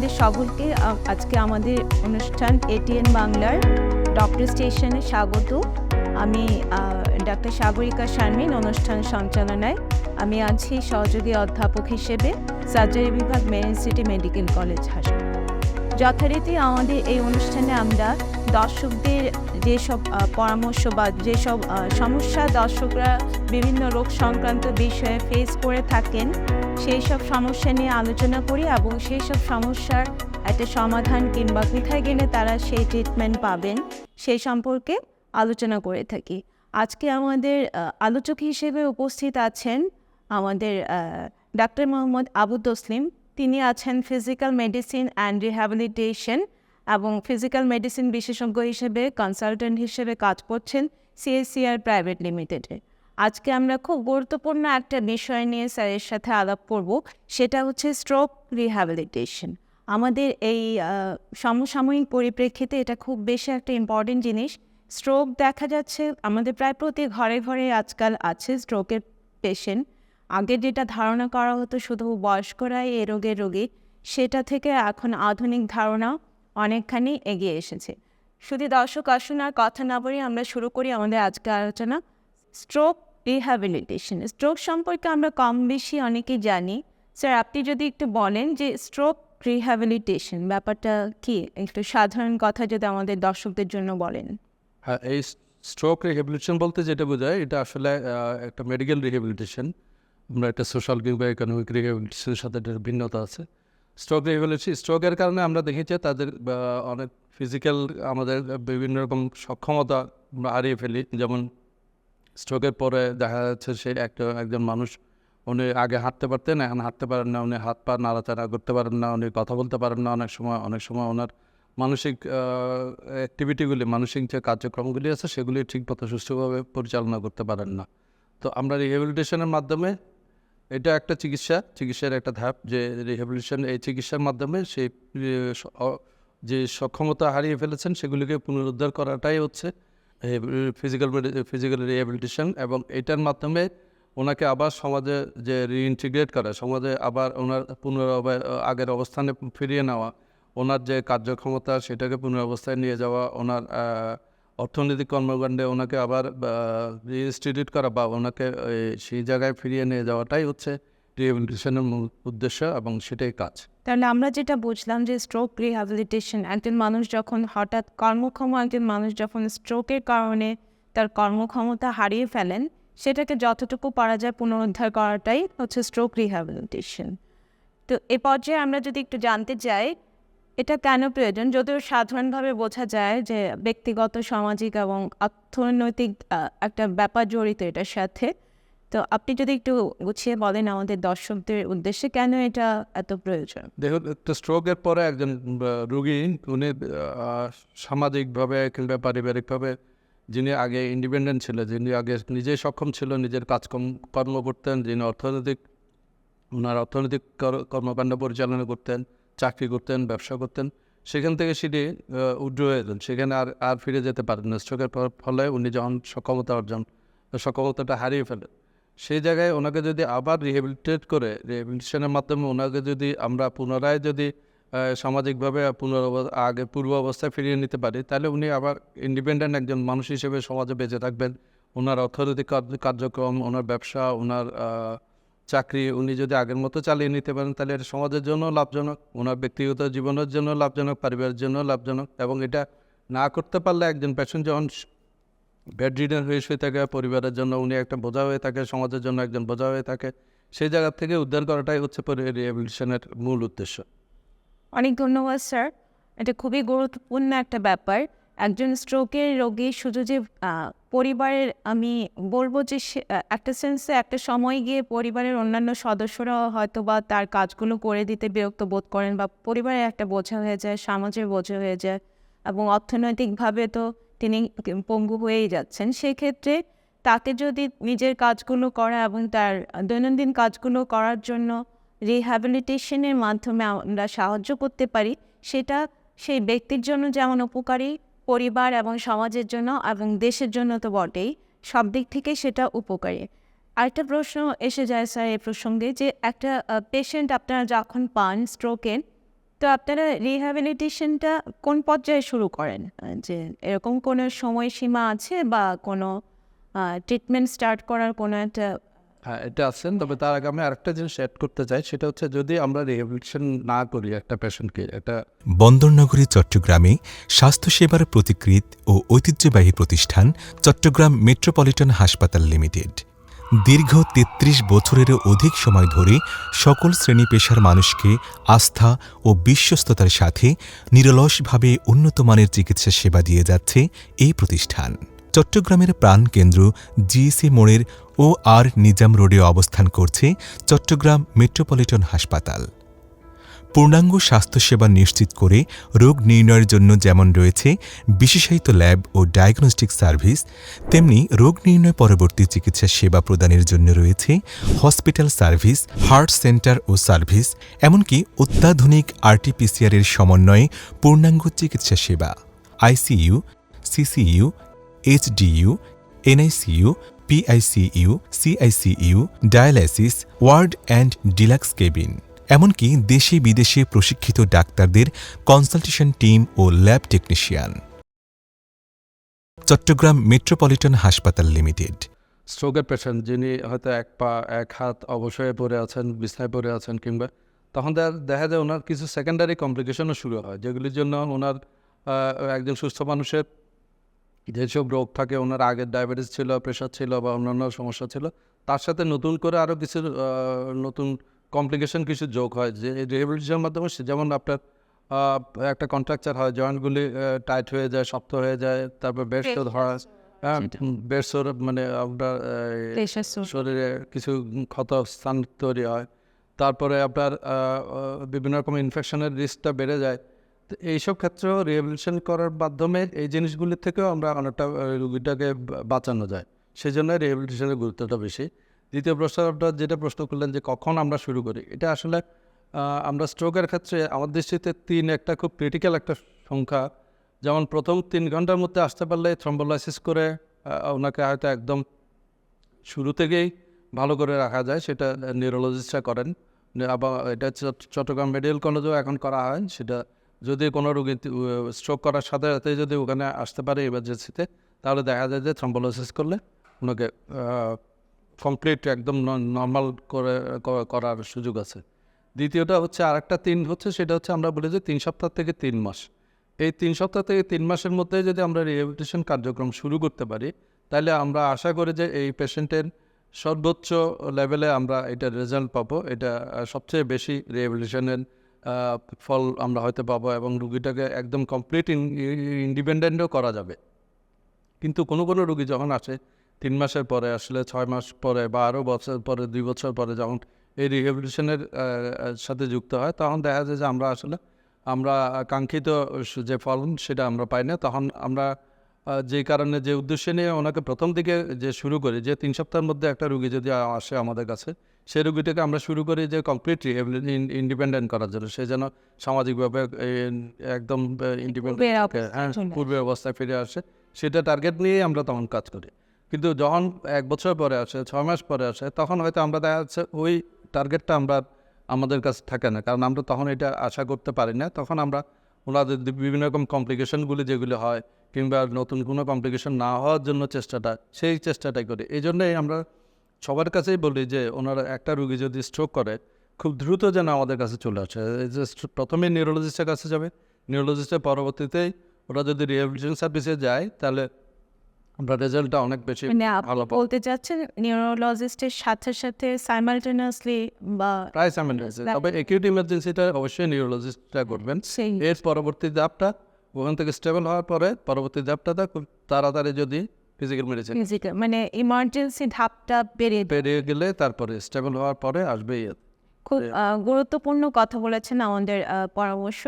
আপনাদের সকলকে আজকে আমাদের অনুষ্ঠান এটিএন বাংলার ডক্টর স্টেশনে স্বাগত। আমি ডাক্তার সাগরিকা শারমিন, অনুষ্ঠান সঞ্চালনায়। আমি আছি সহযোগী অধ্যাপক হিসেবে, সার্জারি বিভাগ মেরিন সিটি মেডিকেল কলেজ হাসপাতাল। যথারীতি আমাদের এই অনুষ্ঠানে আমরা দর্শকদের যেসব পরামর্শ বা যেসব সমস্যা দর্শকরা বিভিন্ন রোগ সংক্রান্ত বিষয়ে ফেস করে থাকেন সেই সব সমস্যা নিয়ে আলোচনা করি এবং সেই সব সমস্যার একটা সমাধান কিংবা কোথায় গেলে তারা সেই ট্রিটমেন্ট পাবেন, সেই সম্পর্কে আলোচনা করে থাকি। আজকে আমাদের আলোচক হিসেবে উপস্থিত আছেন আমাদের ডাক্তার মোহাম্মদ আবু তসলিম। তিনি আছেন ফিজিক্যাল মেডিসিন অ্যান্ড রিহ্যাবিলিটেশন এবং ফিজিক্যাল মেডিসিন বিশেষজ্ঞ হিসেবে কনসালটেন্ট হিসেবে কাজ করছেন সিএসসিআর প্রাইভেট লিমিটেডে আজকে আমরা খুব গুরুত্বপূর্ণ একটা বিষয় নিয়ে স্যারের সাথে আলাপ করব, সেটা হচ্ছে স্ট্রোক রিহ্যাবিলিটেশন আমাদের এই সমসাময়িক পরিপ্রেক্ষিতে এটা খুব বেশি একটা ইম্পর্টেন্ট জিনিস। স্ট্রোক দেখা যাচ্ছে, আমাদের প্রায় প্রতি ঘরে ঘরে আজকাল আছে স্ট্রোকের পেশেন্ট আগে যেটা ধারণা করা হতো শুধু বয়স্করাই এ রোগের রোগী, সেটা থেকে এখন আধুনিক ধারণা অনেকখানি এগিয়ে এসেছে। শুধু দর্শক আসুন আর কথা না বলে আমরা শুরু করি আমাদের আজকে আলোচনা। স্ট্রোক রিহ্যাবিলিটেশন স্ট্রোক সম্পর্কে আমরা কম বেশি অনেকেই জানি। স্যার আপনি যদি একটু বলেন যে স্ট্রোক রিহ্যাবিলিটেশন ব্যাপারটা কি? একটু সাধারণ কথা যদি আমাদের দর্শকদের জন্য বলেন। হ্যাঁ এই স্ট্রোক রিহেবিলিটেশন বলতে যেটা বোঝায়, এটা আসলে একটা মেডিকেল রিহেবিলিটেশন আমরা একটা সোশ্যাল কিংবা ইকোনমিক রিহেবিলিটেশনের সাথে এটার ভিন্নতা আছে। স্ট্রোক রিহেবিলিটেশন স্ট্রোকের কারণে আমরা দেখেছি তাদের অনেক ফিজিক্যাল আমাদের বিভিন্ন রকম সক্ষমতা আমরা হারিয়ে ফেলি। যেমন স্ট্রোকের পরে দেখা যাচ্ছে সে একটা, একজন মানুষ, উনি আগে হাঁটতে পারতেন, এখন হাঁটতে পারেন না, উনি হাত পা নাড়াচাড়া করতে পারেন না, উনি কথা বলতে পারেন না, অনেক সময় অনেক সময় ওনার মানসিক অ্যাক্টিভিটিগুলি মানসিক যে কার্যক্রমগুলি আছে, সেগুলি ঠিকমতো সুষ্ঠুভাবে পরিচালনা করতে পারেন না। তো আমরা রিহেবিলিটেশনের মাধ্যমে, এটা একটা চিকিৎসা, চিকিৎসার একটা ধাপ যে রিহেবিলিটেশন এই চিকিৎসার মাধ্যমে সেই যে সক্ষমতা হারিয়ে ফেলেছেন, সেগুলিকে পুনরুদ্ধার করাটাই হচ্ছে ফিজিক্যাল ফিজিক্যাল রিহেবিলিটেশন এবং এটার মাধ্যমে ওনাকে আবার সমাজে যে রিইন্টিগ্রেট করা, সমাজে আবার ওনার পুনরাবার আগের অবস্থানে ফিরিয়ে নেওয়া, ওনার যে কার্যক্ষমতা সেটাকে পুনরাবস্থায় নিয়ে যাওয়া, ওনার অর্থনৈতিক কর্মকাণ্ডে ওনাকে আবার রিইনস্টিটিউট করা বা ওনাকে সেই জায়গায় ফিরিয়ে নিয়ে যাওয়াটাই হচ্ছে মূল উদ্দেশ্য এবং সেটাই কাজ। তাহলে আমরা যেটা বুঝলাম যে স্ট্রোক রিহ্যাবিলিটেশন একজন মানুষ যখন হঠাৎ কর্মক্ষম, একজন মানুষ যখন স্ট্রোকের কারণে তার কর্মক্ষমতা হারিয়ে ফেলেন, সেটাকে যতটুকু পারা যায় পুনরুদ্ধার করাটাই হচ্ছে স্ট্রোক রিহ্যাবিলিটেশন তো এ পর্যায়ে আমরা যদি একটু জানতে চাই, এটা কেন প্রয়োজন? যদিও সাধারণভাবে বোঝা যায় যে ব্যক্তিগত, সামাজিক এবং অর্থনৈতিক একটা ব্যাপার জড়িত এটার সাথে। তো আপনি যদি একটু গুছিয়ে বলেন আমাদের দর্শকদের উদ্দেশ্যে, কেন এটা এত প্রয়োজন? দেখুন একটা স্ট্রোকের পরে একজন রুগী, উনি সামাজিকভাবে কিংবা পারিবারিকভাবে যিনি আগে ইন্ডিপেন্ডেন্ট ছিল যিনি আগে নিজেই সক্ষম ছিল নিজের কাজকর্ম, কর্ম করতেন, যিনি অর্থনৈতিক, ওনার অর্থনৈতিক কর- কর্মকাণ্ড পরিচালনা করতেন, চাকরি করতেন, ব্যবসা করতেন, সেখান থেকে সেটি উড্র হয়ে যান সেখানে আর আর ফিরে যেতে পারেন না। স্ট্রোকের ফলে উনি যখন সক্ষমতা অর্জন, সক্ষমতাটা হারিয়ে ফেলেন সেই জায়গায় ওনাকে যদি আবার রিহেবিলিটেট করে রিহেবিলিটেশনের মাধ্যমে ওনাকে যদি আমরা পুনরায় যদি সামাজিকভাবে পুনরব আগে পূর্ব অবস্থায় ফিরিয়ে নিতে পারি, তাহলে উনি আবার ইন্ডিপেন্ডেন্ট একজন মানুষ হিসেবে সমাজে বেঁচে থাকবেন। ওনার অর্থনৈতিক কার্য- কার্যক্রম, ওনার ব্যবসা, ওনার চাকরি, উনি যদি আগের মতো চালিয়ে নিতে পারেন, তাহলে এটা সমাজের জন্য লাভজনক, ওনার ব্যক্তিগত জীবনের জন্য লাভজনক, পরিবারের জন্য লাভজনক, এবং এটা না করতে পারলে একজন পেশেন্ট যখন বেড রিডেন হয়ে শুয়ে থাকে পরিবারের জন্য, উনি একটা বোঝা হয়ে থাকে, সমাজের জন্য একজন বোঝা হয়ে থাকে। সেই জায়গা থেকে উদ্ধার করাটাই হচ্ছে রিহেবিলিটেশনের মূল উদ্দেশ্য। অনেক ধন্যবাদ, স্যার। এটা খুবই গুরুত্বপূর্ণ একটা ব্যাপার। একজন স্ট্রোকের রোগী শুধু যে পরিবারের, আমি বলব যে একটা সেন্সে একটা সময় গিয়ে পরিবারের অন্যান্য সদস্যরা হয়তো বা তার কাজগুলো করে দিতে বিরক্ত বোধ করেন বা পরিবারের একটা বোঝা হয়ে যায়, সমাজের বোঝা হয়ে যায় এবং অর্থনৈতিকভাবে তো তিনি পঙ্গু হয়েই যাচ্ছেন, সেক্ষেত্রে তাকে যদি নিজের কাজগুলো করা এবং তার দৈনন্দিন কাজগুলো করার জন্য রিহ্যাবিলিটেশনের মাধ্যমে আমরা সাহায্য করতে পারি, সেটা সেই ব্যক্তির জন্য যেমন উপকারী, পরিবার এবং সমাজের জন্য এবং দেশের জন্য তো বটেই, সব দিক থেকে সেটা উপকারী। আরেকটা প্রশ্ন এসে যায় স্যার এই প্রসঙ্গে যে একটা পেশেন্ট আপনারা যখন পান স্ট্রোকের তো আপনারা রিহ্যাবিলিটেশনটা কোন পর্যায়ে শুরু করেন? যে এরকম কোনো সময়সীমা আছে বা কোনো ট্রিটমেন্ট স্টার্ট করার কোনো একটা হ্যাঁ এটা আছেন তবে তার আগে আমি আরেকটা জিনিস অ্যাড করতে চাই সেটা হচ্ছে যদি আমরা রিহ্যাবিলিটেশন না করি একটা পেশেন্টকে একটা বন্দরনগরী চট্টগ্রামে স্বাস্থ্যসেবার প্রতিকৃত ও ঐতিহ্যবাহী প্রতিষ্ঠান চট্টগ্রাম মেট্রোপলিটন হাসপাতাল লিমিটেড। দীর্ঘ ৩৩ বছরেরও অধিক সময় ধরে সকল শ্রেণি পেশার মানুষকে আস্থা ও বিশ্বস্ততার সাথে নিরলসভাবে উন্নতমানের চিকিৎসা সেবা দিয়ে যাচ্ছে এই প্রতিষ্ঠান। চট্টগ্রামের প্রাণকেন্দ্র জিএসি মোড়ের ও আর নিজাম রোডে অবস্থান করছে চট্টগ্রাম মেট্রোপলিটন হাসপাতাল। পূর্ণাঙ্গ স্বাস্থ্যসেবা নিশ্চিত করে রোগ নির্ণয়ের জন্য যেমন রয়েছে বিশেষায়িত ল্যাব ও ডায়াগনস্টিক সার্ভিস, তেমনি রোগ নির্ণয় পরবর্তী চিকিৎসা সেবা প্রদানের জন্য রয়েছে হসপিটাল সার্ভিস, হার্ট সেন্টার ও সার্ভিস, এমনকি অত্যাধুনিক আরটিপিসিআর এর সমন্বয়ে পূর্ণাঙ্গ চিকিৎসা সেবা, ICU, CCU, HDU, NICU, PICU, CICU, dialysis, ward and deluxe cabin. এমনকি দেশে বিদেশে প্রশিক্ষিত ডাক্তারদের কনসালটেশন টিম ও ল্যাব টেকনিশিয়ান। চট্টগ্রাম মেট্রোপলিটন হাসপাতাল লিমিটেড। স্ট্রোকের পেশেন্ট যিনি হয়তো এক পা, এক হাত অবশ্যই পড়ে আছেন বিছনায় পড়ে আছেন কিংবা তখন দেখা যায় ওনার কিছু সেকেন্ডারি কমপ্লিকেশনও শুরু হয়, যেগুলির জন্য ওনার একজন সুস্থ মানুষের যেসব রোগ থাকে, ওনার আগের ডায়াবেটিস ছিল প্রেশার ছিল বা অন্যান্য সমস্যা ছিল, তার সাথে নতুন করে আরও কিছু নতুন কমপ্লিকেশন কিছু যোগ হয়। যে রিহেবিলিটেশনের মাধ্যমে সে- যেমন আপনার একটা কন্ট্রাকচার হয় জয়েন্টগুলি টাইট হয়ে যায় শক্ত হয়ে যায় তারপর বেডশোর ধরা হ্যাঁ বেডশোর মানে আপনার শরীরে কিছু ক্ষত স্থান তৈরি হয়। তারপরে আপনার বিভিন্ন রকম ইনফেকশনের রিস্কটা বেড়ে যায়। তো এইসব ক্ষেত্রেও রিহেবিলিটেশন করার মাধ্যমে এই জিনিসগুলির থেকেও আমরা অনেকটা রুগীটাকে বাঁচানো যায়। সেই জন্য রিহেবিলিটেশনের গুরুত্বটা বেশি। দ্বিতীয় প্রশ্ন আপনার যেটা প্রশ্ন করলেন যে কখন আমরা শুরু করি, এটা আসলে আমরা স্ট্রোকের ক্ষেত্রে আমার দৃষ্টিতে তিন একটা খুব ক্রিটিক্যাল একটা সংখ্যা। যেমন প্রথম তিন ঘণ্টার মধ্যে আসতে পারলে থ্রম্বোলাইসিস করে ওনাকে হয়তো একদম শুরু থেকেই ভালো করে রাখা যায়, সেটা নিউরোলজিস্টরা করেন। আবার এটা চট্টগ্রাম মেডিকেল কলেজেও এখন করা হয়, সেটা যদি কোনো রোগী স্ট্রোক করার সাথে সাথে যদি ওখানে আসতে পারে ইমার্জেন্সিতে তাহলে দেখা যায় যে থ্রম্বোলাইসিস করলে ওনাকে কমপ্লিট একদম নর্মাল করে করার সুযোগ আছে। দ্বিতীয়টা হচ্ছে আরেকটা তিন হচ্ছে, সেটা হচ্ছে আমরা বলি যে তিন সপ্তাহ থেকে তিন মাস। এই তিন সপ্তাহ থেকে তিন মাসের মধ্যে যদি আমরা রিহেবিলিটেশন কার্যক্রম শুরু করতে পারি, তাহলে আমরা আশা করি যে এই পেশেন্টের সর্বোচ্চ লেভেলে আমরা এটা রেজাল্ট পাবো। এটা সবচেয়ে বেশি রিহেবিলিটেশনের ফল আমরা হয়তো পাবো এবং রুগীটাকে একদম কমপ্লিট ইন্ডিপেন্ডেন্টও করা যাবে। কিন্তু কোনো কোনো রুগী যখন আসে তিন মাসের পরে আসলে ছয় মাস পরে বা আরও বছর পরে দুই বছর পরে যখন এই রিহেবিলিটেশনের সাথে যুক্ত হয় তখন দেখা যায় যে আমরা আসলে আমরা কাঙ্ক্ষিত যে ফলন সেটা আমরা পাই না। তখন আমরা যে কারণে যে উদ্দেশ্য নিয়ে ওনাকে প্রথম দিকে যে শুরু করি যে তিন সপ্তাহের মধ্যে একটা রুগী যদি আসে আমাদের কাছে সেই রুগীটাকে আমরা শুরু করি যে কমপ্লিট ইন্ডিপেন্ডেন্ট করার জন্য। সে যেন সামাজিকভাবে একদম ইন্ডিপেন্ডেন্ট হ্যাঁ পূর্বের অবস্থায় ফিরে আসে সেটা টার্গেট নিয়েই আমরা তখন কাজ করি। কিন্তু যখন এক বছর পরে আসে, ছয় মাস পরে আসে, তখন হয়তো আমরা দেখা যাচ্ছে ওই টার্গেটটা আমরা আমাদের কাছে থাকে না। কারণ আমরা তখন এটা আশা করতে পারি না। তখন আমরা ওনাদের বিভিন্ন রকম কমপ্লিকেশনগুলি যেগুলি হয় কিংবা নতুন কোনো কমপ্লিকেশন না হওয়ার জন্য চেষ্টাটা, সেই চেষ্টাটাই করি। এই জন্যই আমরা সবার কাছেই বলি যে, ওনারা একটা রুগী যদি স্ট্রোক করে, খুব দ্রুত যেন আমাদের কাছে চলে আসে। প্রথমে নিউরোলজিস্টের কাছে যাবে। নিউরোলজিস্টের পরবর্তীতেই ওরা যদি রিহ্যাবিলিটেশন সার্ভিসে যায়, তাহলে আমরা রেজাল্টটা অনেক বেশি মানে ভালো পাবো। বলতে চাচ্ছেন নিউরোলজিস্টের সাথে সাথে সাইমালটেনিয়াসলি বা প্রায় তবে একিউট ইমার্জেন্সিটা অবশ্যই নিউরোলজিস্টরা করবেন। এর পরবর্তী ধাপটা ওখান থেকে স্টেবল হওয়ার পরে পরবর্তী ধাপটাতে খুব তাড়াতাড়ি যদি ফিজিক্যাল মেডিসিন ফিজিক্যাল মানে ইমার্জেন্সি ধাপটা বেড়ে পেরিয়ে গেলে তারপরে স্টেবল হওয়ার পরে আসবে খুব গুরুত্বপূর্ণ কথা বলেছেন আমাদের পরামর্শ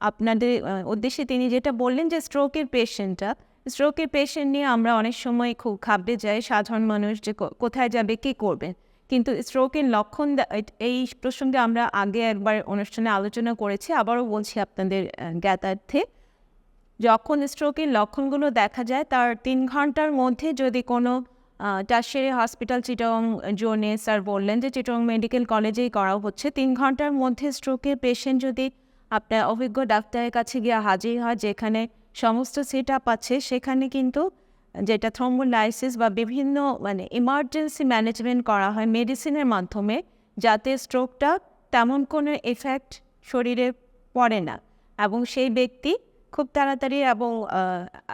আপনাদের উদ্দেশ্যে তিনি যেটা বললেন যে স্ট্রোকের পেশেন্টটা স্ট্রোকের পেশেন্ট নিয়ে আমরা অনেক সময় খুব ঘাবড়ে যাই, সাধারণ মানুষ যে কোথায় যাবে, কী করবেন কিন্তু স্ট্রোকের লক্ষণ এই প্রসঙ্গে আমরা আগে একবার অনুষ্ঠানে আলোচনা করেছি, আবারও বলছি আপনাদের জ্ঞাতার্থে। যখন স্ট্রোকের লক্ষণগুলো দেখা যায়, তার তিন ঘণ্টার মধ্যে যদি কোনো টাশিয়ারি হসপিটাল চিটং জোনে স্যার বললেন যে চিটং মেডিকেল কলেজেই করা হচ্ছে। তিন ঘণ্টার মধ্যে স্ট্রোকের পেশেন্ট যদি আপনার অভিজ্ঞ ডাক্তারের কাছে গিয়ে হাজির হয়, যেখানে সমস্ত সেট আপ আছে। সেখানে কিন্তু যেটা থ্রম্বোলাইসিস বা বিভিন্ন মানে ইমার্জেন্সি ম্যানেজমেন্ট করা হয় মেডিসিনের মাধ্যমে, যাতে স্ট্রোকটা তেমন কোনো এফেক্ট শরীরে পড়ে না। এবং সেই ব্যক্তি খুব তাড়াতাড়ি এবং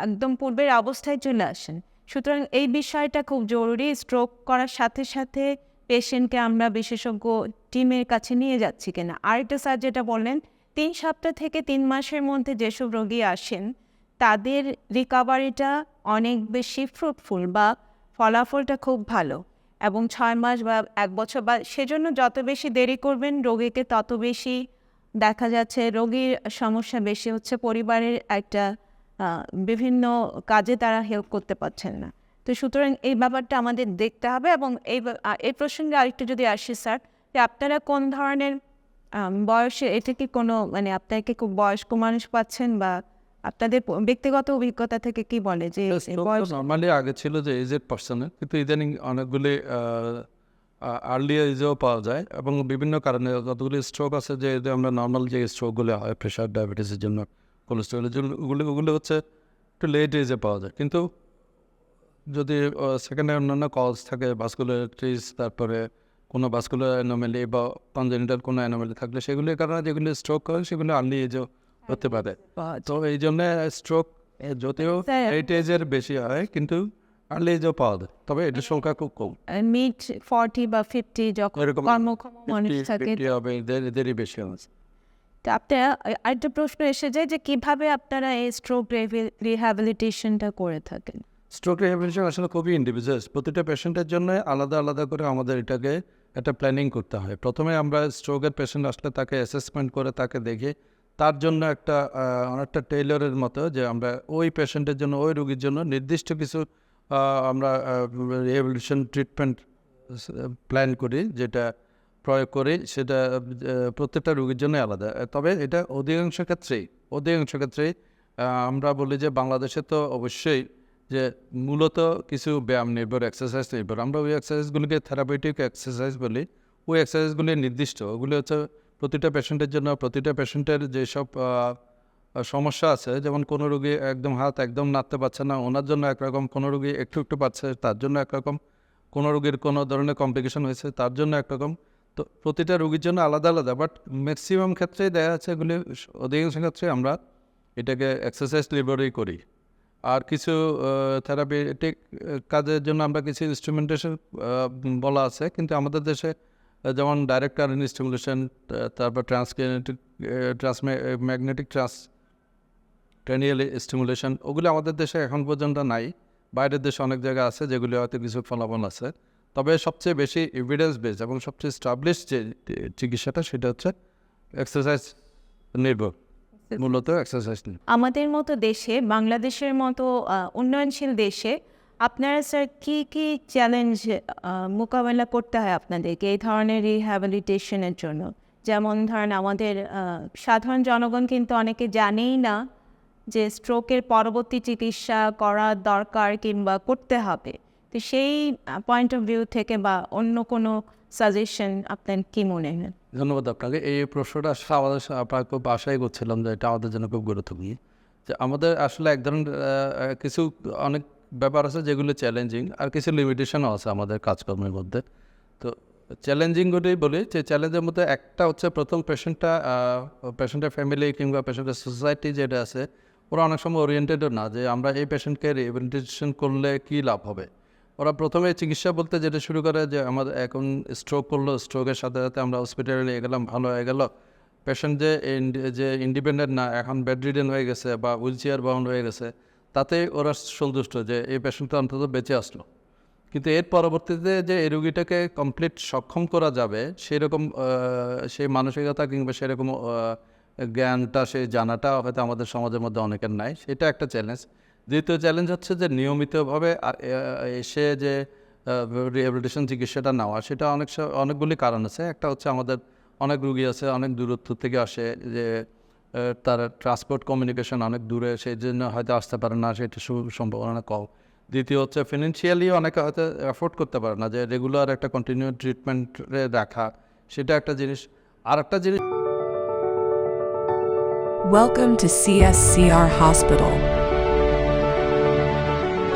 একদম পূর্বের অবস্থায় চলে আসেন। সুতরাং এই বিষয়টা খুব জরুরি। স্ট্রোক করার সাথে সাথে পেশেন্টকে আমরা বিশেষজ্ঞ টিমের কাছে নিয়ে যাচ্ছি কিনা। আরেকটা স্যার যেটা বললেন, তিন সপ্তাহ থেকে তিন মাসের মধ্যে যেসব রোগী আসেন তাদের রিকভারিটা অনেক বেশি ফ্রুটফুল বা ফলাফলটা খুব ভালো। এবং ছয় মাস বা এক বছর বা সেজন্য যত বেশি দেরি করবেন রোগীকে তত বেশি দেখা যাচ্ছে রোগীর সমস্যা বেশি হচ্ছে, পরিবারের একটা বিভিন্ন কাজে তারা হেল্প করতে পারছেন না। তো সুতরাং এই ব্যাপারটা আমাদের দেখতে হবে এবং এই এই প্রসঙ্গে আরেকটু যদি আসি স্যার, যে আপনারা কোন ধরনের বয়সে এটা কি কোনো মানে আপনারা কি খুব বয়স্ক মানুষ পাচ্ছেন বা আপনাদের ব্যক্তিগত অভিজ্ঞতা থেকে কি বলে যে নর্মালি আগে ছিল যে এজেড পার্সনের কিন্তু ইদানিং অনেকগুলি আর্লি এজেও পাওয়া যায় এবং বিভিন্ন কারণে কতগুলি স্ট্রোক আছে যে আমরা নর্মাল যে স্ট্রোকগুলো হয় প্রেশার ডায়াবেটিসের জন্য কোলেস্ট্রলের জন্য ওগুলো ওগুলো হচ্ছে একটু লেট এজে পাওয়া যায়। কিন্তু যদি সেকেন্ডে অন্যান্য কজ থাকে ভাস্কুলারিটিস তারপরে কোনো ভাস্কুলার অ্যানোমেলি বা কনজেনিটাল কোনো অ্যানোমেলি থাকলে সেগুলির কারণে যেগুলি স্ট্রোক হয় সেগুলো আর্লি এজেও হতে পারে। তো এই জন্য স্ট্রোক যদিও স্যার- এইট এজের বেশি হয় কিন্তু আর্লি এজও পাওয়া যায়। তবে এটার সংখ্যা খুব কম। মিড ফর্টি বা ফিফটি যখন কর্মক্ষম মানুষ থাকে 50 হবে এদেরই বেশি আছে তো আপনারা আরেকটা প্রশ্ন এসে যায় যে কীভাবে আপনারা এই স্ট্রোক রিহ্যাবিলিটেশনটা করে থাকেন? স্ট্রোক রিহ্যাবিলিটেশন আসলে খুবই ইন্ডিভিজুয়াল প্রতিটা পেশেন্টের জন্য আলাদা আলাদা করে আমাদের এটাকে একটা প্ল্যানিং করতে হয়। প্রথমে আমরা স্ট্রোকের পেশেন্ট আসলে তাকে অ্যাসেসমেন্ট করে তাকে দেখে তার জন্য একটা অনেকটা টেইলরের মতো যে আমরা ওই পেশেন্টের জন্য, ওই রোগীর জন্য নির্দিষ্ট কিছু আমরা রিহ্যাবিলিটেশন ট্রিটমেন্ট প্ল্যান করি, যেটা প্রয়োগ করি, সেটা প্রত্যেকটা রোগীর জন্য আলাদা। তবে এটা অধিকাংশ ক্ষেত্রেই অধিকাংশ ক্ষেত্রেই আমরা বলি যে বাংলাদেশে তো অবশ্যই যে মূলত কিছু ব্যায়াম নির্ভর এক্সারসাইজ নির্ভর। আমরা ওই এক্সারসাইজগুলিকে থেরাপিউটিক এক্সারসাইজ বলি। ওই এক্সারসাইজগুলি নির্দিষ্ট। ওগুলি হচ্ছে প্রতিটা পেশেন্টের জন্য প্রতিটা পেশেন্টের যেসব সমস্যা আছে, যেমন কোনো রোগী একদম হাত একদম নাড়তে পারছে না, ওনার জন্য একরকম কোনো রোগী একটু একটু পাচ্ছে, তার জন্য একরকম কোনো রোগীর কোনো ধরনের কমপ্লিকেশন হয়েছে, তার জন্য একরকম। তো প্রতিটা রোগীর জন্য আলাদা আলাদা বাট ম্যাক্সিমাম ক্ষেত্রেই দেখা যাচ্ছে এগুলি, অধিকাংশ ক্ষেত্রে আমরা এটাকে এক্সারসাইজ লিভারেই করি। আর কিছু থেরাপিটিক কাজের জন্য আমরা কিছু ইনস্ট্রুমেন্টেশন বলা আছে, কিন্তু আমাদের দেশে যেমন ডাইরেক্ট কারেন্ট স্টিমুলেশন তারপর transkinetic trans magnetic trans cranial stimulation ওগুলো আমাদের দেশে এখন পর্যন্ত নাই। বাইরের দেশে অনেক জায়গা আছে যেগুলি হয়তো কিছু ফলাফল আছে। তবে সবচেয়ে বেশি এভিডেন্স বেস এবং সবচেয়ে স্টাবলিশ যে চিকিৎসাটা সেটা হচ্ছে এক্সারসাইজ নির্ভর মূলত এক্সারসাইজ আমাদের মতো দেশে বাংলাদেশের মতো উন্নয়নশীল দেশে আপনারা স্যার কী কী চ্যালেঞ্জ মোকাবেলা করতে হয় আপনাদেরকে এই ধরনের রিহ্যাবিলিটেশনের জন্য? যেমন ধরেন আমাদের সাধারণ জনগণ কিন্তু অনেকে জানেই না যে স্ট্রোকের পরবর্তী চিকিৎসা করা দরকার কিংবা করতে হবে। তো সেই পয়েন্ট অফ ভিউ থেকে বা অন্য কোনো সাজেশন আপনার কী মনে হয়? ধন্যবাদ আপনাকে। এই প্রশ্নটা আমাদের আপনার খুব আশাই করছিলাম যে এটা আমাদের জন্য খুব গুরুত্বপূর্ণ। যে আমাদের আসলে এক ধরনের কিছু অনেক ব্যাপার আছে যেগুলো চ্যালেঞ্জিং আর কিছু লিমিটেশনও আছে আমাদের কাজকর্মের মধ্যে। তো চ্যালেঞ্জিংগুলোই বলি যে চ্যালেঞ্জের মধ্যে একটা হচ্ছে প্রথম পেশেন্টটা পেশেন্টের ফ্যামিলি কিংবা পেশেন্টের সোসাইটি যেটা আছে, ওরা অনেক সময় ওরিয়েন্টেডও না যে আমরা এই পেশেন্টকে রিহেবিলিটেশন করলে কী লাভ হবে। ওরা প্রথমে চিকিৎসা বলতে যেটা শুরু করে যে আমাদের এখন স্ট্রোক করল স্ট্রোকের সাথে সাথে আমরা হসপিটালে নিয়ে গেলাম, ভালো হয়ে গেল। পেশেন্ট যে যে ইন্ডিপেন্ডেন্ট না, এখন বেড রিডেন হয়ে গেছে বা হুইল চেয়ার বাউন্ড হয়ে গেছে তাতে ওরা সন্তুষ্ট যে এই পেশেন্টটা অন্তত বেঁচে আসলো। কিন্তু এর পরবর্তীতে যে এই রুগীটাকে কমপ্লিট সক্ষম করা যাবে, সেরকম সেই মানসিকতা কিংবা সেরকম জ্ঞানটা, সেই জানাটা হয়তো আমাদের সমাজের মধ্যে অনেকের নাই। সেটা একটা চ্যালেঞ্জ দ্বিতীয় চ্যালেঞ্জ হচ্ছে যে নিয়মিতভাবে এসে যে রিহ্যাবিলিটেশন চিকিৎসাটা নেওয়া, সেটা অনেক অনেকগুলি কারণ আছে। একটা হচ্ছে আমাদের অনেক রুগী আছে, অনেক দূরত্ব থেকে আসে যে তার ট্রান্সপোর্ট কমিউনিকেশন অনেক দূরে সেই জন্য হয়তো আসতে পারে না সেটা সম্ভাবনা কম। দ্বিতীয় হচ্ছে ফিনান্সিয়ালি অনেকে হয়তো অ্যাফোর্ড করতে পারে না যে রেগুলার একটা কন্টিনিউ ট্রিটমেন্টে রাখা সেটা একটা জিনিস। আর একটা জিনিস Welcome to CSCR Hospital,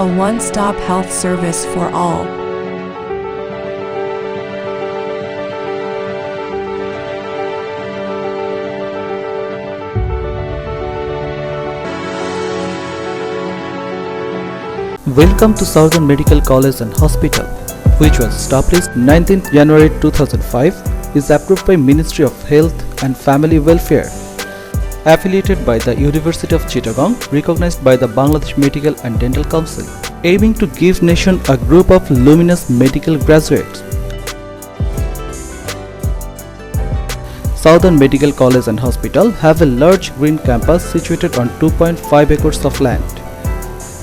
a one stop health service for all. Welcome to Southern Medical College and Hospital, which was established 19th January 2005, is approved by Ministry of Health and Family Welfare. Affiliated by the University of Chittagong, recognized by the Bangladesh Medical and Dental Council, aiming to give nation a group of luminous medical graduates. Southern Medical College and Hospital have a large green campus situated on 2.5 acres of land.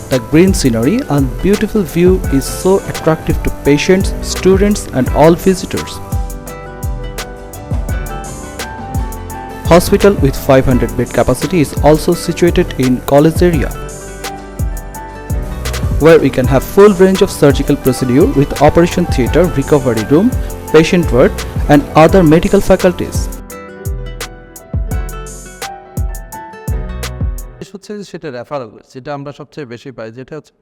The green scenery and beautiful view is so attractive to patients, students, and all visitors. Hospital with 500 bed capacity is also situated in college area where we can have full range of surgical procedure with operation theatre, recovery room, patient ward and other medical faculties. হচ্ছে সেটা referral যেটা আমরা সবচেয়ে বেশি পাই যেটা হচ্ছে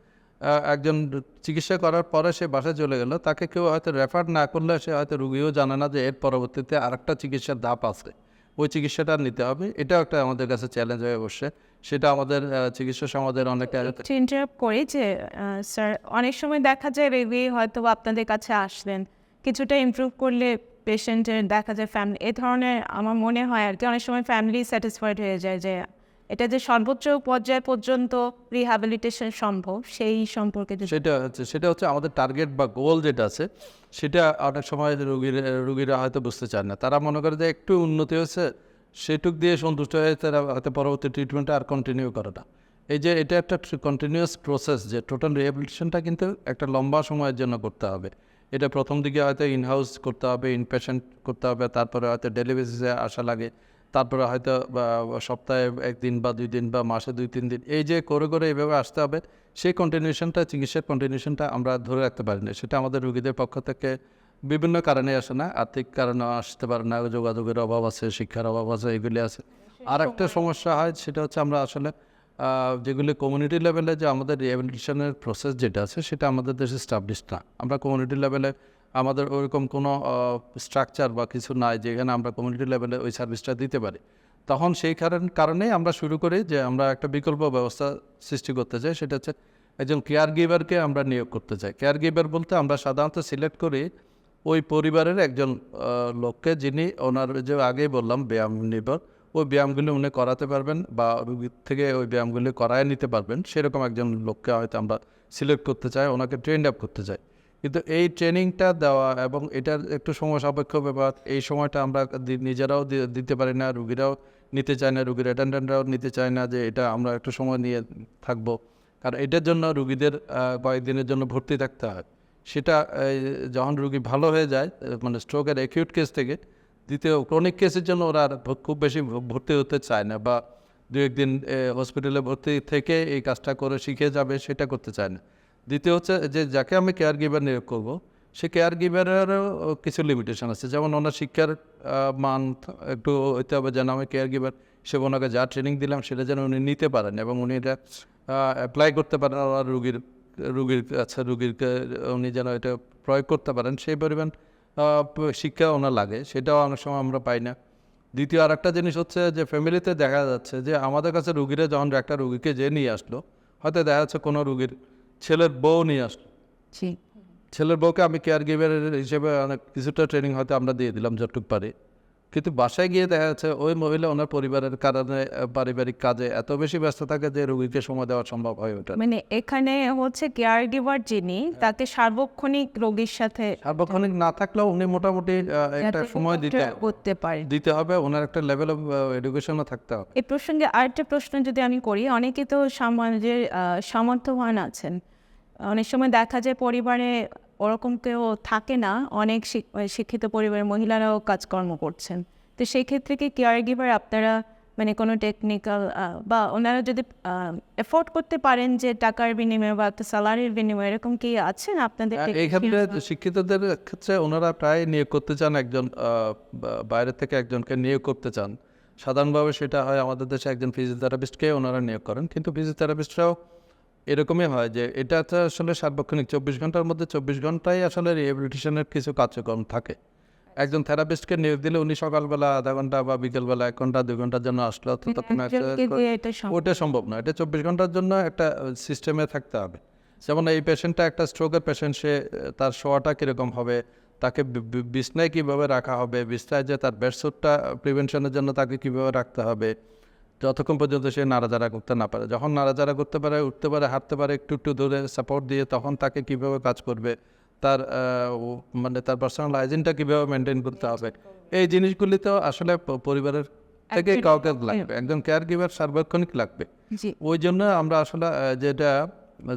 একজন চিকিৎসা করার পরে সে বাসায় চলে গেল তাকে কেউ হয়তো রেফার না করলে সে হয়তো রুগীও জানে না যে এর পরবর্তীতে আরেকটা চিকিৎসার ধাপ আছে। ওই চিকিৎসাটা নিতে হবে। এটাও একটা আমাদের কাছে চ্যালেঞ্জ হয়ে বসে সেটা আমাদের চিকিৎসা সমাজের অনেকটা ইন্টারাপ্ট করি যে স্যার অনেক সময় দেখা যায় রোগী হয়তো আপনাদের কাছে আসলেন কিছুটা ইমপ্রুভ করলে পেশেন্টের দেখা যায় ফ্যামিলি এ ধরনের আমার মনে হয় আর কি অনেক সময় ফ্যামিলি স্যাটিসফাইড হয়ে যায় যে এটা যে সর্বোচ্চ পর্যায় পর্যন্ত রিহ্যাবিলিটেশন সম্ভব, সেই সম্পর্কে সেটা হচ্ছে সেটা হচ্ছে আমাদের টার্গেট বা গোল যেটা আছে, সেটা অনেক সময় রুগীর, রুগীরা হয়তো বুঝতে চায় না। তারা মনে করে যে একটু উন্নতি হয়েছে, সেটুক দিয়ে সন্তুষ্ট হয়ে তারা হয়তো পরবর্তী ট্রিটমেন্টটা আর কন্টিনিউ করে না। এই যে এটা একটা কন্টিনিউয়াস প্রসেস যে টোটাল রিহ্যাবিলিটেশনটা কিন্তু একটা লম্বা সময়ের জন্য করতে হবে। এটা প্রথম দিকে হয়তো ইনহাউস করতে হবে ইনপেশেন্ট করতে হবে, তারপরে হয়তো ডেলিভারিসে আসা লাগে। তারপরে হয়তো বা সপ্তাহে একদিন বা দুই দিন বা মাসে দুই তিন দিন এই যে করে করে এইভাবে আসতে হবে সেই কন্টিনিউশনটা চিকিৎসার কন্টিনিউশনটা আমরা ধরে রাখতে পারি না। সেটা আমাদের রুগীদের পক্ষ থেকে বিভিন্ন কারণে আসে না। আর্থিক কারণে আসতে পারে না যোগাযোগের অভাব আছে শিক্ষার অভাব আছে এগুলি আছে। আর একটা সমস্যা হয় সেটা হচ্ছে আমরা আসলে যেগুলি কমিউনিটি লেভেলে যে আমাদের রিহ্যাবিলিটেশনের প্রসেস যেটা আছে সেটা আমাদের দেশে স্টাবলিশ না। আমরা কমিউনিটি লেভেলে আমাদের ওইরকম কোনো স্ট্রাকচার বা কিছু নাই যেখানে আমরা কমিউনিটি লেভেলে ওই সার্ভিসটা দিতে পারি। তখন সেই কারণ, কারণেই আমরা শুরু করি যে আমরা একটা বিকল্প ব্যবস্থা সৃষ্টি করতে চাই, সেটা হচ্ছে একজন কেয়ার গিভারকে আমরা নিয়োগ করতে চাই। কেয়ার গিভার বলতে আমরা সাধারণত সিলেক্ট করি ওই পরিবারের একজন লোককে যিনি ওনার যে আগেই বললাম ব্যায়াম নির্ভর, ওই ব্যায়ামগুলি উনি করাতে পারবেন বা থেকে ওই ব্যায়ামগুলি করায় নিতে পারবেন। সেরকম একজন লোককে হয়তো আমরা সিলেক্ট করতে চাই, ওনাকে ট্রেন্ড আপ করতে চাই। কিন্তু এই ট্রেনিংটা দেওয়া এবং এটার একটু সময় সাপেক্ষ ব্যাপার, এই সময়টা আমরা নিজেরাও দিতে পারি না, রুগীরাও নিতে চায় না, রুগীর অ্যাটেন্ডেন্টরাও নিতে চায় না যে এটা আমরা একটু সময় নিয়ে থাকব। কারণ এটার জন্য রুগীদের কয়েকদিনের জন্য ভর্তি থাকতে হয়। সেটা যখন রুগী ভালো হয়ে যায় মানে স্ট্রোকের অ্যাকিউট কেস থেকে, দ্বিতীয় ক্রনিক কেসের জন্য ওরা আর খুব বেশি ভর্তি হতে চায় না বা দু একদিন হসপিটালে ভর্তি থেকে এই কাজটা করে শিখে যাবে, সেটা করতে চায় না। দ্বিতীয় হচ্ছে যে যাকে আমি কেয়ার গিভার নিয়োগ করব, সে কেয়ার গিভারেরও কিছু লিমিটেশন আছে। যেমন ওনার শিক্ষার মান একটু হইতে হবে যেন আমি কেয়ার গিভার সে ওনাকে যা ট্রেনিং দিলাম সেটা যেন উনি নিতে পারেন এবং উনি এটা অ্যাপ্লাই করতে পারেন। ওনার রুগীর রুগীর কাছে রুগীরকে উনি যেন এটা প্রয়োগ করতে পারেন, সেই পরিমাণ শিক্ষা ওনার লাগে, সেটাও অনেক সময় আমরা পাই না। দ্বিতীয় আর একটা জিনিস হচ্ছে যে ফ্যামিলিতে দেখা যাচ্ছে যে আমাদের কাছে রুগীরা যখন একটা রুগীকে যে নিয়ে আসলো, হয়তো দেখা যাচ্ছে কোনো রুগীর ছেলের বউ নিয়ে আসলো। জি। ছেলের বউকে আমি কেয়ার গিভারের হিসেবে অনেক কিছুটা ট্রেনিং হয়তো আমরা দিয়ে দিলাম যতটুকু পারি। কিন্তু বাসায় গিয়ে দেখা যাচ্ছে ওই মহিলা ওনার পরিবারের কারণে পারিবারিক কাজে এত বেশি ব্যস্ত থাকে যে রুগীকে সময় দেওয়া সম্ভব হয়ে না। মানে এখানে হচ্ছে কেয়ার গিভার যিনি তাকে সার্বক্ষণিক রোগীর সাথে সার্বক্ষণিক না থাকলেও উনি মোটামুটি একটা সময় দিতে করতে পারে। দিতে হবে ওনার একটা লেভেল অফ এডুকেশনও থাকতে হবে। এই প্রসঙ্গে আরেকটা প্রশ্ন যদি আমি করি অনেকে তো সমাজের সামর্থ্যবান আছেন। অনেক সময় দেখা যায় পরিবারে ওরকম কেউ থাকে না অনেক শিক্ষিত পরিবারের মহিলারাও কাজকর্ম করছেন। তো সেই ক্ষেত্রে কি কেয়ার গিভার আপনারা মানে কোনো টেকনিক্যাল বা ওনারা যদি এফোর্ড করতে পারেন যে টাকার বিনিময়ে বা একটা স্যালারির বিনিময়ে এরকম কি আছেন আপনাদের আহ, এই ক্ষেত্রে শিক্ষিতদের ক্ষেত্রে ওনারা প্রায় নিয়োগ করতে চান একজন বাইরে থেকে একজনকে নিয়োগ করতে চান। সাধারণভাবে সেটা হয় আমাদের দেশে একজন ফিজিওথেরাপিস্টকে ওনারা নিয়োগ করেন। কিন্তু ফিজিওথেরাপিস্টরাও এরকমই হয় যে এটা তো আসলে সার্বক্ষণিক চব্বিশ ঘণ্টার মধ্যে চব্বিশ ঘন্টায় আসলে রিহেবিলিটেশনের কিছু কার্যক্রম থাকে। একজন থেরাপিস্টকে নিয়োগ দিলে উনি সকালবেলা আধা ঘণ্টা বা বিকেলবেলা এক ঘণ্টা দুই ঘণ্টার জন্য আসলো তো তখন ওটা সম্ভব। না। এটা চব্বিশ ঘণ্টার জন্য একটা সিস্টেমে থাকতে হবে। যেমন এই পেশেন্টটা একটা স্ট্রোকের পেশেন্ট সে তার শোয়াটা কীরকম হবে তাকে বিছনায় কীভাবে রাখা হবে বিছনায় যে তার বেডশুটটা প্রিভেনশনের জন্য তাকে কীভাবে রাখতে হবে যতক্ষণ পর্যন্ত সে নাড়াচাড়া করতে না পারে। যখন নাড়াচাড়া করতে পারে উঠতে পারে হাঁটতে পারে একটু একটু দূরে সাপোর্ট দিয়ে তখন তাকে কীভাবে কাজ করবে তার মানে তার পার্সোনাল হাইজিনটা কীভাবে মেনটেন করতে হবে এই জিনিসগুলি তো আসলে পরিবারের থেকে কাউকে লাগবে একজন কেয়ার গিভার সার্বক্ষণিক লাগবে। ওই জন্য আমরা আসলে যেটা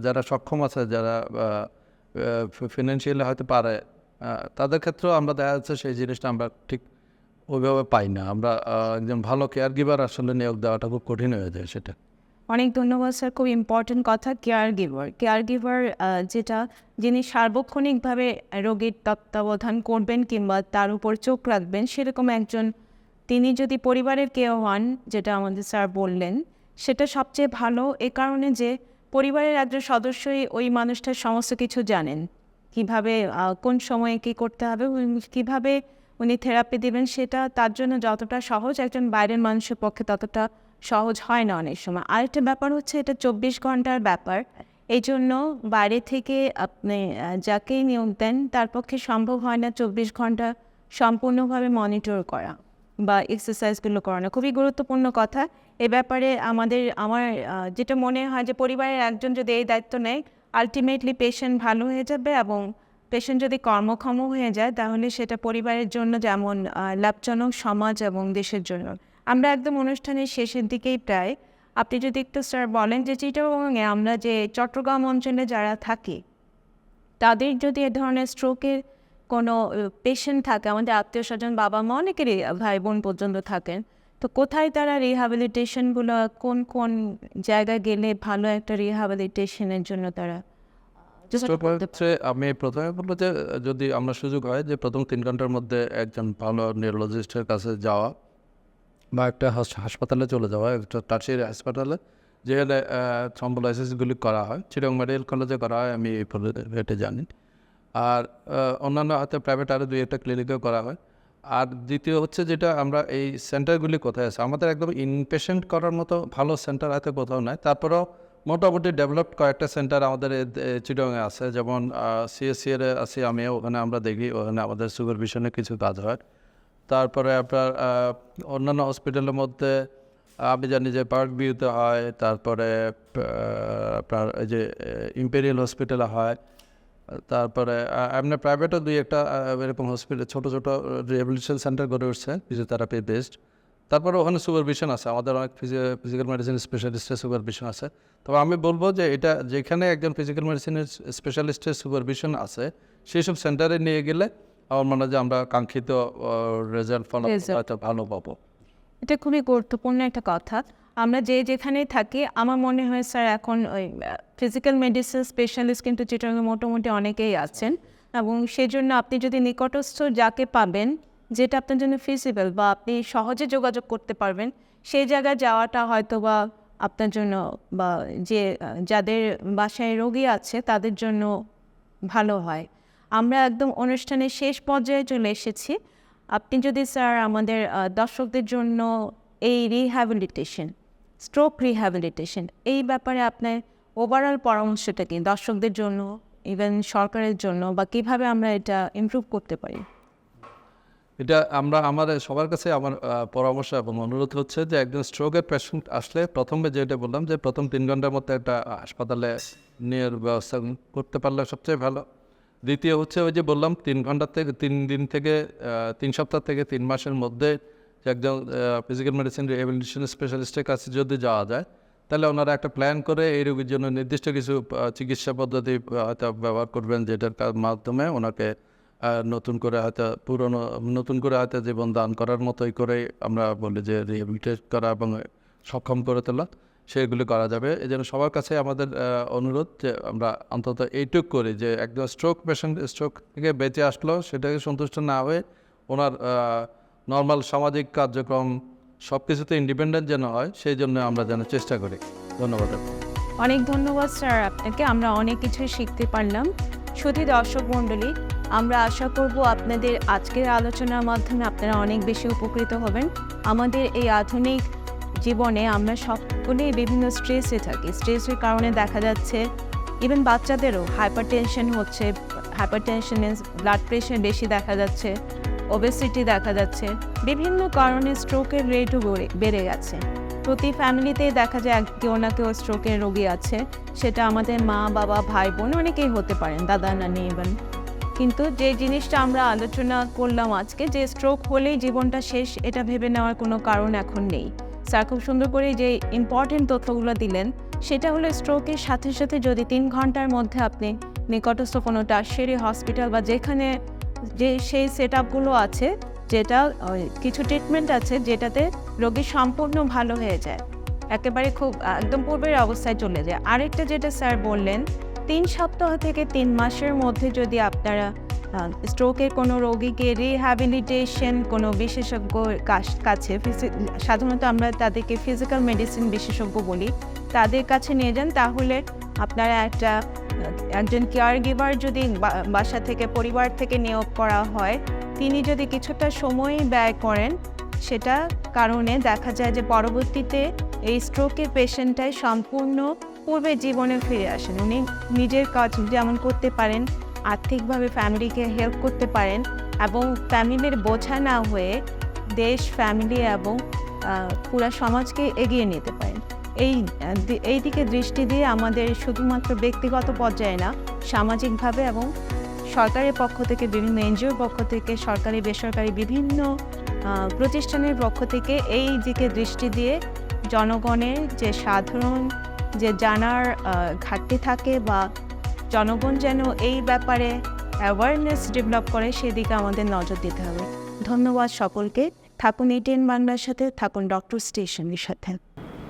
যারা সক্ষম আছে যারা ফিনান্সিয়ালি হয়তো পারে তাদের ক্ষেত্রেও আমরা দেখা যাচ্ছে সেই জিনিসটা আমরা ঠিক ওইভাবে পাই না। আমরা একজন ভালো কেয়ার গিভার আসলে নিয়োগ দেওয়াটা খুব কঠিন হয়ে যায় সেটা। অনেক ধন্যবাদ স্যার, খুব ইম্পর্টেন্ট কথা কেয়ার গিভার কেয়ার গিভার যেটা যিনি সার্বক্ষণিকভাবে রোগীর তত্ত্বাবধান করবেন কিংবা তার উপর চোখ রাখবেন, সেরকম একজন তিনি যদি পরিবারের কেউ হন, যেটা আমাদের স্যার বললেন, সেটা সবচেয়ে ভালো এ কারণে যে পরিবারের একজন সদস্যই ওই মানুষটার সমস্ত কিছু জানেন। কীভাবে কোন সময়ে কী করতে হবে, কীভাবে উনি থেরাপি দেবেন সেটা তার জন্য যতটা সহজ, একজন বাইরের মানুষের পক্ষে ততটা সহজ হয় না অনেক সময়। আরেকটা ব্যাপার হচ্ছে এটা চব্বিশ ঘণ্টার ব্যাপার। এই জন্য বাইরে থেকে আপনি যাকেই নিয়োগ দেন তার পক্ষে সম্ভব হয় না চব্বিশ ঘণ্টা সম্পূর্ণভাবে মনিটর করা বা এক্সারসাইজগুলো করানো। খুবই গুরুত্বপূর্ণ কথা। এ ব্যাপারে আমাদের, আমার যেটা মনে হয় যে পরিবারের একজন যদি এই দায়িত্ব নেয় আলটিমেটলি পেশেন্ট ভালো হয়ে যাবে এবং পেশেন্ট যদি কর্মক্ষম হয়ে যায়, তাহলে সেটা পরিবারের জন্য যেমন লাভজনক, সমাজ এবং দেশের জন্য। আমরা একদম অনুষ্ঠানের শেষের দিকেই প্রায়। আপনি যদি একটু, স্যার, বলেন যে চিটাগংয়ে আমরা যে চট্টগ্রাম অঞ্চলে যারা থাকি, তাদের যদি এ ধরনের স্ট্রোকের কোনো পেশেন্ট থাকে, আমাদের আত্মীয় স্বজন বাবা মা অনেকেরই ভাই বোন পর্যন্ত থাকেন, তো কোথায় তারা রিহ্যাবিলিটেশনগুলো কোন কোন জায়গায় গেলে ভালো একটা রিহ্যাবিলিটেশনের জন্য তারা হচ্ছে আমি প্রথমে বলব যে যদি আমরা সুযোগ হয় যে প্রথম তিন ঘণ্টার মধ্যে একজন ভালো নিউরোলজিস্টের কাছে যাওয়া বা একটা হাসপাতালে চলে যাওয়া একটা টার্সিয়ারি হাসপাতালে যেখানে থ্রম্বোলাইসিসগুলি করা হয় চিরং মেডিকেল কলেজে করা হয় আমি এই এটা জানি। আর অন্যান্য হয়তো প্রাইভেট আরও দুই একটা ক্লিনিকেও করা হয়। আর দ্বিতীয় হচ্ছে যেটা আমরা এই সেন্টারগুলি কোথায় আছে? আমাদের একদম ইনপেশেন্ট করার মতো ভালো সেন্টার হয়তো কোথাও নাই। তারপরেও মোটামুটি ডেভেলপড কয়েকটা সেন্টার আমাদের চিটংয়ে আছে। যেমন সিএসসি এর আছে আমিও, ওখানে আমরা দেখি, ওখানে আমাদের সুগার ভিশনে কিছু কাজ হয়। তারপরে আপনার অন্যান্য হসপিটালের মধ্যে, আমি জানি যে পার্ক ভিউতে হয়, তারপরে আপনার এই যে ইম্পেরিয়াল হসপিটালে হয়। তারপরে এমনি প্রাইভেটও দুই একটা এরকম হসপিটাল ছোটো ছোটো রিহ্যাবিলিটেশন সেন্টার গড়ে উঠছে ফিজিওথেরাপি বেসড তারপরে ওখানে সুপারভিশন আছে। আমাদের অনেক ফিজিক্যাল মেডিসিন স্পেশালিস্টের সুপারভিশন আছে। তবে আমি বলব যে এটা যেখানে একজন ফিজিক্যাল মেডিসিনের স্পেশালিস্টের সুপারভিশন আছে সেই সব সেন্টারে নিয়ে গেলে আমার মনে হয় যে আমরা কাঙ্ক্ষিত রেজাল্ট ফলাফল ভালো পাবো। এটা খুবই গুরুত্বপূর্ণ একটা কথা। আমরা যে যেখানে থাকি আমার মনে হয় স্যার এখন ওই ফিজিক্যাল মেডিসিন স্পেশালিস্ট কিন্তু চিটাঙ্গে মোটামুটি অনেকেই আছেন। এবং সেই জন্য আপনি যদি নিকটস্থ যাকে পাবেন যেটা আপনার জন্য ফিজিবল বা আপনি সহজে যোগাযোগ করতে পারবেন, সেই জায়গায় যাওয়াটা হয়তো বা আপনার জন্য বা যে, যাদের বাসায় রোগী আছে তাদের জন্য ভালো হয়। আমরা একদম অনুষ্ঠানের শেষ পর্যায়ে চলে এসেছি। আপনি যদি স্যার আমাদের দর্শকদের জন্য এই রিহ্যাবিলিটেশন স্ট্রোক রিহ্যাবিলিটেশন এই ব্যাপারে আপনার ওভারঅল পরামর্শটা কি দর্শকদের জন্য ইভেন সরকারের জন্য বা কীভাবে আমরা এটা ইমপ্রুভ করতে পারি? এটা আমরা, আমাদের সবার কাছে আমার পরামর্শ এবং অনুরোধ হচ্ছে যে একজন স্ট্রোকের পেশেন্ট আসলে প্রথমে যেটা বললাম যে প্রথম তিন ঘণ্টার মধ্যে একটা হাসপাতালে নিয়ে ব্যবস্থা করতে পারলে সবচেয়ে ভালো। দ্বিতীয় হচ্ছে ওই যে বললাম তিন ঘণ্টা থেকে, তিন দিন থেকে তিন সপ্তাহ থেকে তিন মাসের মধ্যে একজন ফিজিক্যাল মেডিসিন রিহেবিলিটেশন স্পেশালিস্টের কাছে যদি যাওয়া যায়, তাহলে ওনারা একটা প্ল্যান করে এই রোগীর জন্য নির্দিষ্ট কিছু চিকিৎসা পদ্ধতি হয়তো ব্যবহার করবেন যেটার মাধ্যমে ওনাকে আহ, নতুন করে হয়তো পুরনো নতুন করে হয়তো জীবন দান করার মতোই করে আমরা বলি যে রিহেবিলিটেট করা এবং সক্ষম করে তোলা সেগুলি করা যাবে। এই জন্য সবার কাছে আমাদের অনুরোধ যে আমরা অন্তত এইটুক করি যে একদম স্ট্রোক পেশেন্ট স্ট্রোক থেকে বেঁচে আসলো সেটাকে সন্তুষ্ট না হয়ে ওনার নর্মাল সামাজিক কার্যক্রম সব কিছুতে ইন্ডিপেন্ডেন্ট যেন হয় সেই জন্য আমরা যেন চেষ্টা করি। ধন্যবাদ অনেক ধন্যবাদ স্যার আপনাকে আমরা অনেক কিছুই শিখতে পারলাম। শুধু দর্শক মণ্ডলী আমরা আশা করব আপনাদের আজকের আলোচনার মাধ্যমে আপনারা অনেক বেশি উপকৃত হবেন। আমাদের এই আধুনিক জীবনে আমরা সকলেই বিভিন্ন স্ট্রেসে থাকি। স্ট্রেসের কারণে দেখা যাচ্ছে ইভেন বাচ্চাদেরও হাইপার টেনশন হচ্ছে হাইপার টেনশনে ব্লাড প্রেশার বেশি দেখা যাচ্ছে ওবেসিটি দেখা যাচ্ছে। বিভিন্ন কারণে স্ট্রোকের রেটও বেড়ে গেছে। প্রতি ফ্যামিলিতেই দেখা যায় কেউ না কেউ স্ট্রোকের রোগী আছে। সেটা আমাদের মা, বাবা, ভাই, বোন অনেকেই হতে পারেন, দাদা, নানি ইভেন কিন্তু যে জিনিসটা আমরা আলোচনা করলাম আজকে, যে স্ট্রোক হলেই জীবনটা শেষ, এটা ভেবে নেওয়ার কোনো কারণ এখন নেই। স্যার, খুব সুন্দর করে যে ইম্পর্টেন্ট তথ্যগুলো দিলেন, সেটা হলো স্ট্রোকের সাথে সাথে যদি তিন ঘণ্টার মধ্যে আপনি নিকটস্থ কোনো টার্সিয়ারি হসপিটাল বা যেখানে যে সেই সেট আপগুলো আছে, যেটা কিছু ট্রিটমেন্ট আছে, যেটাতে রোগী সম্পূর্ণ ভালো হয়ে যায়, একেবারে খুব, একদম পূর্বের অবস্থায় চলে যায়। আরেকটা যেটা স্যার বললেন তিন সপ্তাহ থেকে তিন মাসের মধ্যে যদি আপনারা স্ট্রোকের কোনো রোগীকে রিহ্যাবিলিটেশন কোনো বিশেষজ্ঞর কাছ- সাধারণত আমরা তাদেরকে ফিজিক্যাল মেডিসিন বিশেষজ্ঞ বলি, তাদের কাছে নিয়ে যান, তাহলে আপনারা একটা, একজন কেয়ার গিভার যদি বাসা থেকে, পরিবার থেকে নিয়োগ করা হয়, তিনি যদি কিছুটা সময় ব্যয় করেন, সেটা কারণে দেখা যায় যে পরবর্তীতে এই স্ট্রোকের পেশেন্টটাই সম্পূর্ণ পূর্বের জীবনে ফিরে আসেন। উনি নিজের কাজ যেমন করতে পারেন, আর্থিকভাবে ফ্যামিলিকে হেল্প করতে পারেন এবং ফ্যামিলির বোঝা না হয়ে দেশ ফ্যামিলি এবং পুরা সমাজকে এগিয়ে নিতে পারেন। এই এই দিকে দৃষ্টি দিয়ে আমাদের শুধুমাত্র ব্যক্তিগত পর্যায়ে না, সামাজিকভাবে এবং সরকারের পক্ষ থেকে, বিভিন্ন এনজিওর পক্ষ থেকে, সরকারি, বেসরকারি বিভিন্ন প্রতিষ্ঠানের পক্ষ থেকে এই দিকে দৃষ্টি দিয়ে জনগণের যে সাধারণ যে জানার ঘাটতি থাকে বা জনগণ যেন এই ব্যাপারে অ্যাওয়ারনেস ডেভেলপ করে, সেদিকে আমাদের নজর দিতে হবে। ধন্যবাদ সকলকে। থাকুন এটিএন বাংলার সাথে থাকুন ডক্টর স্টেশনের সাথে।